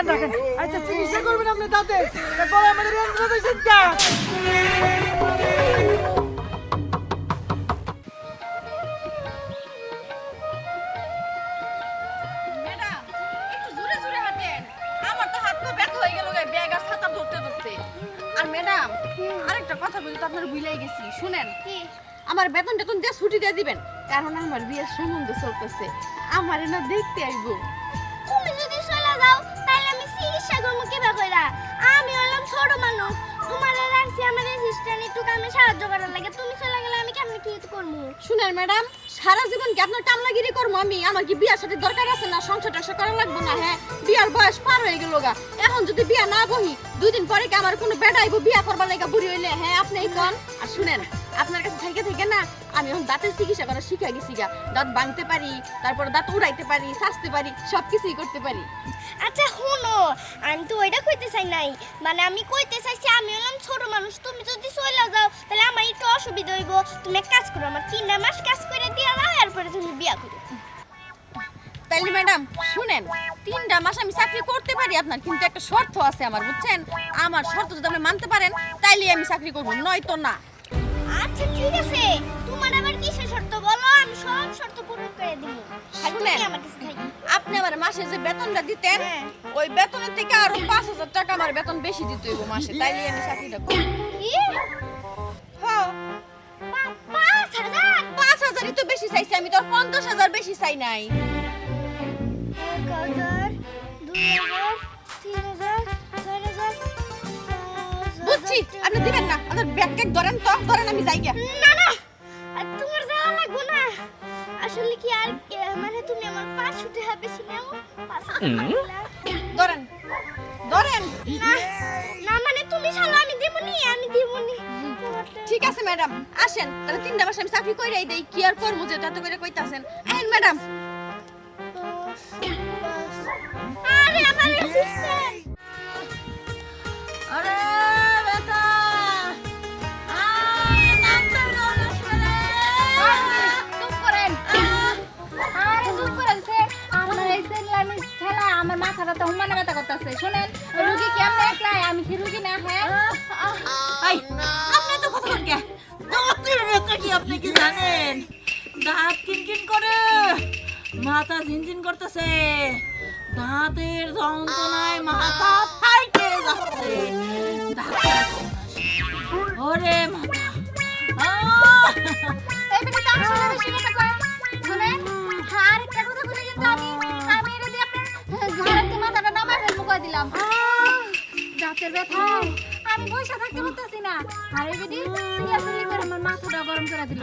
আচ্ছা চিকিৎসা করবেন আপনি দাঁতে তারপরে আমাদের যন্ত্র দিয়েছেন কা ম্যাডাম একটু জোরে জোরে হাঁটেন। আমার তো হাত পা ব্যথা হয়ে গেল ব্যাগ আর ছাতা ধরতে ধরতে। আর ম্যাডাম আরেকটা কথা বলি আপনার ভুলেই গেছি শুনেন। আমার বেতন টেতন দিয়ে ছুটি দিয়ে দিবেন। কারণ আমার বিয়ের সম্বন্ধ চলতেছে। আমার না দেখতে আইবো। অ্যাসিস্ট্যান্ট একটু সাহায্য করার লাগে। তুমি চলে গেলে আমি কেমনে কি করব? শুনেন ম্যাডাম সারা জীবন কি আপনার টামলাগিরি করব আমি? আমার কি বিয়ার সাথে দরকার আছে না? সংসার টংসার করা লাগবে না হ্যাঁ? বিয়ার বয়স পার হয়ে গেল গা। এখন যদি বিয়া না বহি দুই দিন পরে কি আমার কোনো বেটা আইবো বিয়া করবার লাগা বুড়ি হইলে? হ্যাঁ আপনি কোন। আর শুনেন আপনার কাছে থেকে থেকে না আমি এখন দাঁতের চিকিৎসা করা শিখে গেছি গা। দাঁত ভাঙতে পারি তারপর দাঁত উড়াইতে পারি সাজতে পারি সব কিছুই করতে পারি। আচ্ছা শুনো আমি তো ওইটা কইতে চাই নাই। মানে আমি কইতে চাইছি আমি হলাম ছোট মানুষ তুমি যদি চলে তুমি এক কাজ করো আমার তিনটা মাস কাজ করে দিয়ে দাও এরপরে তুমি বিয়া করো। তাইলে ম্যাডাম শুনেন তিনটা মাস আমি চাকরি করতে পারি আপনার কিন্তু একটা শর্ত আছে আমার বুঝছেন? আমার শর্ত যদি আপনি মানতে পারেন তাইলে আমি চাকরি করব নয়তো না। আচ্ছা ঠিক আছে। তোমার আবার কিসের শর্ত? বলো আমি সব শর্ত পূরণ করে দিব। শুনেন। আমার আপনি আমার মাসে যে বেতনটা দিতেন হ্যাঁ। ওই বেতনের থেকে আরও পাঁচ হাজার টাকা আমার বেতন বেশি দিতে হইব মাসে তাইলে আমি চাকরিটা করব। চাইছি আমি তো আর পঞ্চাশ হাজার বেশি চাই নাই। এক হাজার দুই হাজার তিন হাজার চার হাজার বুঝছি আপনি দিবেন না আপনার ব্যাগ ট্যাগ ধরেন তো ধরেন আমি যাই গিয়া। না না তোমার যাওয়া লাগবো না। আসলে কি আর মানে তুমি আমার সিনেও পাঁচ ধরেন ধরেন। না না মানে তুমি চলো ঠিক আছে ম্যাডাম আসেন। তাহলে তিনটা মাস আমি চাকরি কইরাই দেই। কি আর করব যে এত করে কইতাছেন? আইন ম্যাডাম আরে আমার অ্যাসিস্ট্যান্ট আরে বেটা! আমার মাথাটা তো হুমানে ব্যথা করতেছে। শুনেন রুগী কেমনে একলাই? আমি কি রুগী না হ্যাঁ? কি আপনি কি জানেন? দাঁত কিনকিন করে মাথা ঝিনঝিন করতেছে। দাঁতের যন্ত্রণায় মাথা ফাইটে যাচ্ছে। ওরে মাথা। দিলাম। দাঁতের ব্যথা। আমি বসে থাকতে পারতেছি না আর এই বেটি সিরিয়াসলি করে আমার মাথাটা গরম করে দিল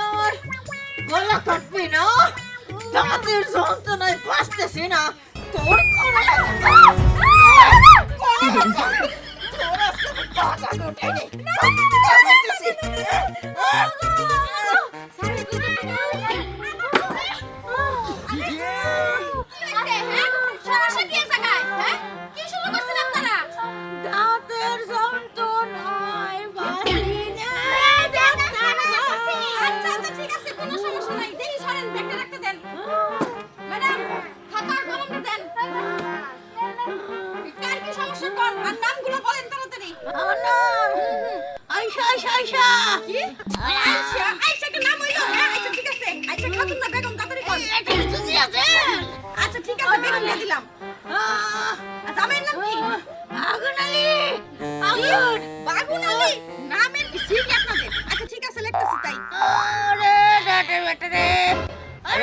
আমার গলা কাটবি না দাঁতের যন্ত্রণায় বাঁচতেছি না তোর কোনো আরে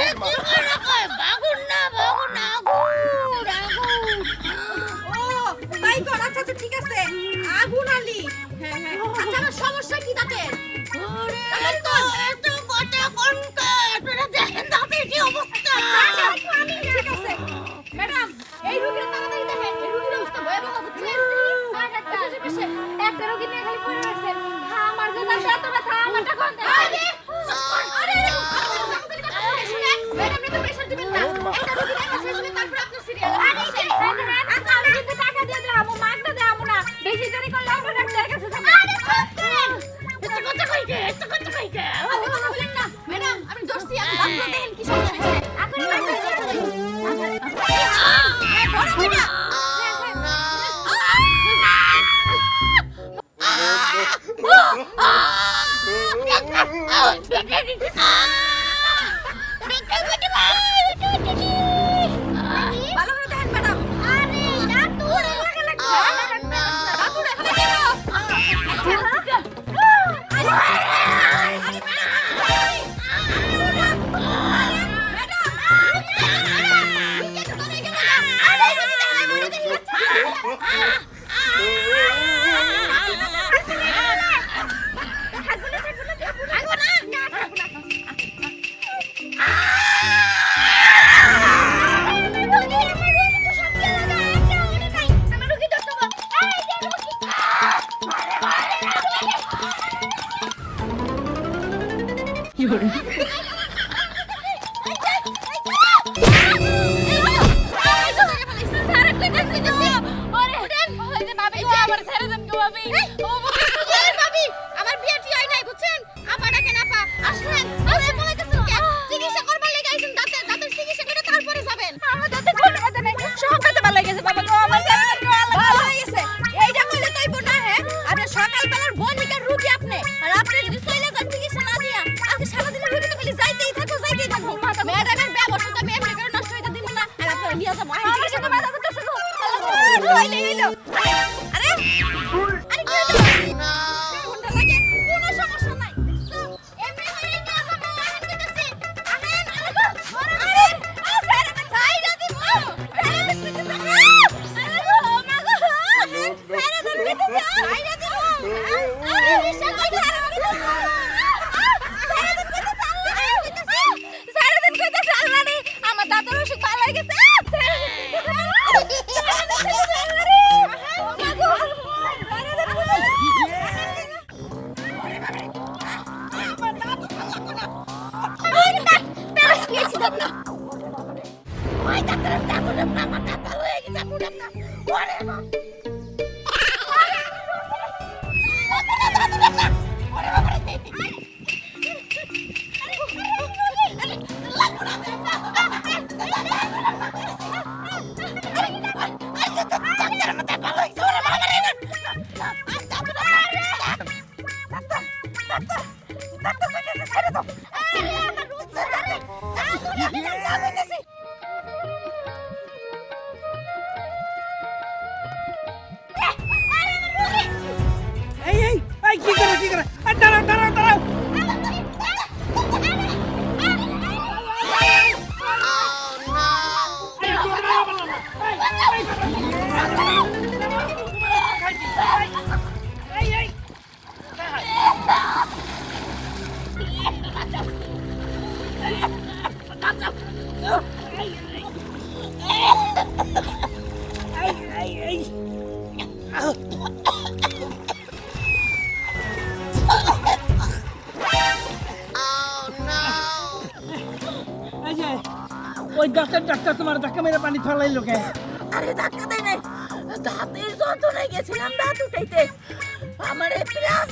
আরে কি দোষী আপনি ডাক্তার দেখেন কি সমস্যা Ah! আমার বিয়ে ঠিক হয় নাই বুঝছেন? আপা ডাকেন আপা আসলেন। আপনি বলাইতেছেন কি চিকিৎসা করবার লাগি আইছেন দাঁতের দাঁতের চিকিৎসা করে তারপরে যাবেন। আমার দাঁতে কোনো কথা নাই সকালে ভালো গেছে বাবা গো। আমার দাঁতে ভালো হয়ে গেছে। এইটা কইলে তাই বোনা হ্যাঁ? আপনি সকাল বেলার বর্ণিকার রুগী আপনি। আর আপনি যদি চলে যান চিকিৎসা না দিয়া আজকে সারাদিনের রুগী তো খালি যাইতেই থাকো যাইতেই থাকো। ম্যাডামের ব্যবস্থা তো আমি এমনি করে নষ্ট হইতে দিব না আর আপনারা নিয়ে যাব। আমার সাথে মাথা কথা শুনো হইলে হইল। হয়ে গেছে ওই ডাক্তার ডাক্তার তোমার ধাক্কা মেরে পানি ফেলাইলো কে? আরে ধাক্কা দেয় নাই দাঁতের যন্ত্রণায় গেছিলাম দাঁত উঠাইতে। আমার এই প্লাস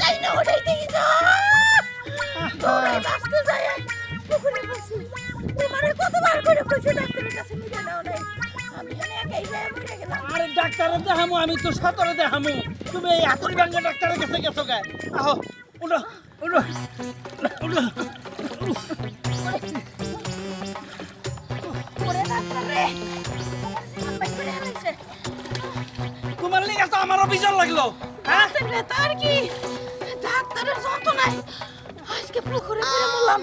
চাই না উঠাইতে গেছে। বাঁচতে যায় পুকুরে বসি। তোমারে কতবার করে বসে ডাক্তারের কাছে নিয়ে নাও নাই। আমি জানি একাই যায় আরে ডাক্তারে দেখামু আমি তো সতরে দেখামু। তুমি এই হাতুড়ি ভাঙ্গা ডাক্তারের কাছে গেছো গে আহো উঠো উঠো উঠো। তোমার লিগে তো আমারও অভিযোগ লাগল হ্যাঁ? তার কি? ডাক্তারের যন্ত্রণায় আজকে পুকুরে মরলাম।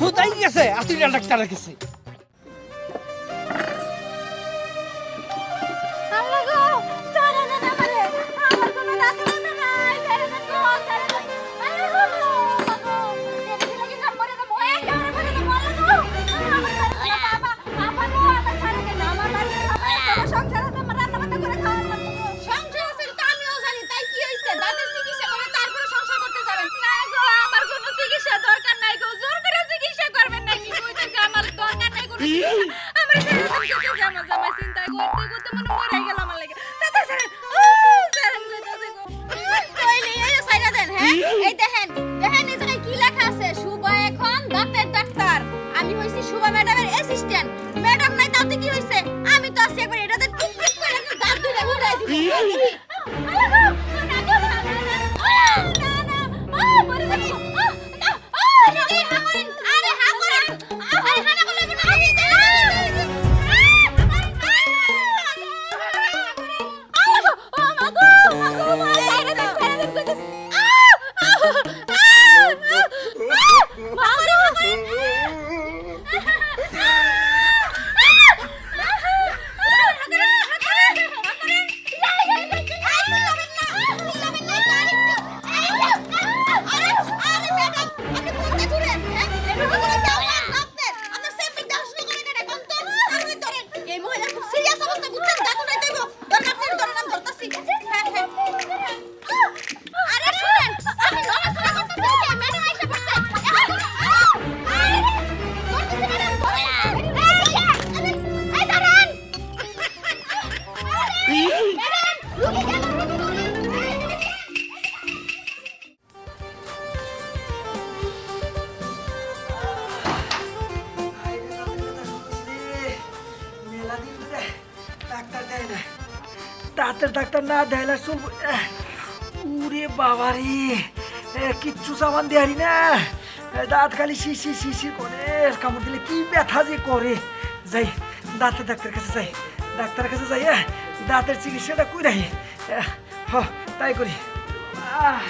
কোথায় গেছে? হাতুড়ি ডাক্তারের কাছে দাঁতের ডাক্তার না দেয়লা চলব উরে বাবা রে এ, কিচ্ছু সামান দেয়ারি না দাঁত খালি শিশি শিশি করে কামড় দিলে কি ব্যথা যে করে যাই দাঁতের ডাক্তার কাছে যাই ডাক্তারের কাছে যাই দাঁতের চিকিৎসাটা কই রাখি হ তাই করি আহ,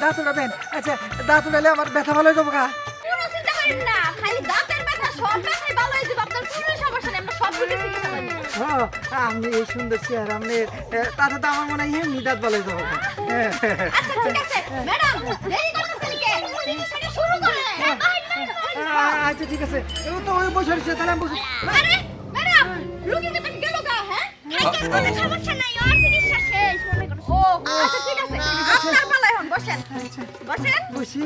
দাঁত উঠাবেন আচ্ছা দাঁত উঠালে আমার ব্যথা ভালো হয়ে যাব গা। কোনো চিন্তা করেন না খালি দাঁতের ব্যথা সব ব্যথাই ভালো হয়ে যাবে আপনার কোনো সমস্যা নেই আমরা সব রোগের চিকিৎসা করব ও, আপনি এই সুন্দর চেয়ার আপনি তাতে তো আমার মনে হয় এমনি দাঁত ভালো হয়ে যাব। আচ্ছা ঠিক আছে। ম্যাডাম দেরি শুরু আচ্ছা ঠিক আছে। ও তো ওই বসে রয়েছে তাহলে আমি বসে আরে ম্যাডাম রুগী কোথায় গেল গা হ্যাঁ? সমস্যা নাই, ওর চিকিৎসা শেষ, ও আচ্ছা ঠিক আছে। আপনার এখন বসেন। বসেন। বসি।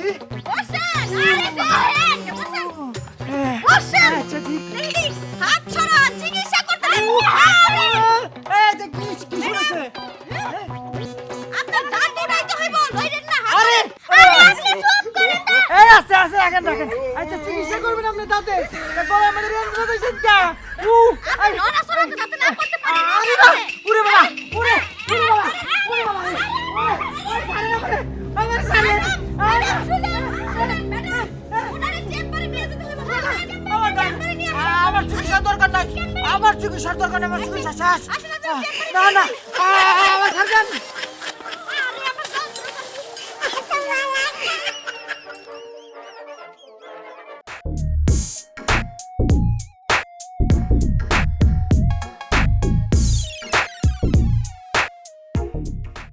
বসেন। আরে বসেন। বসেন। হ্যাঁ, বসেন। আচ্ছা ঠিক। দেখি হাত ছড়ান চিকিৎসা করতে হবে। এই যে কি কি শুনেছে আপনার দাঁত উঠাইতে হইব লইলেন না আরে! আরে আপনি চুপ করেন এই আছে আছে রাখেন রাখেন। আচ্ছা চিকিৎসা করবেন আপনি দাঁতে? বলে আমাদের রেঞ্জ দিয়েছেন কা উ আপনি নড়াচড়া আমার চিকিৎসার দরকার আমার চিকিৎসা শেষ। না না। আমার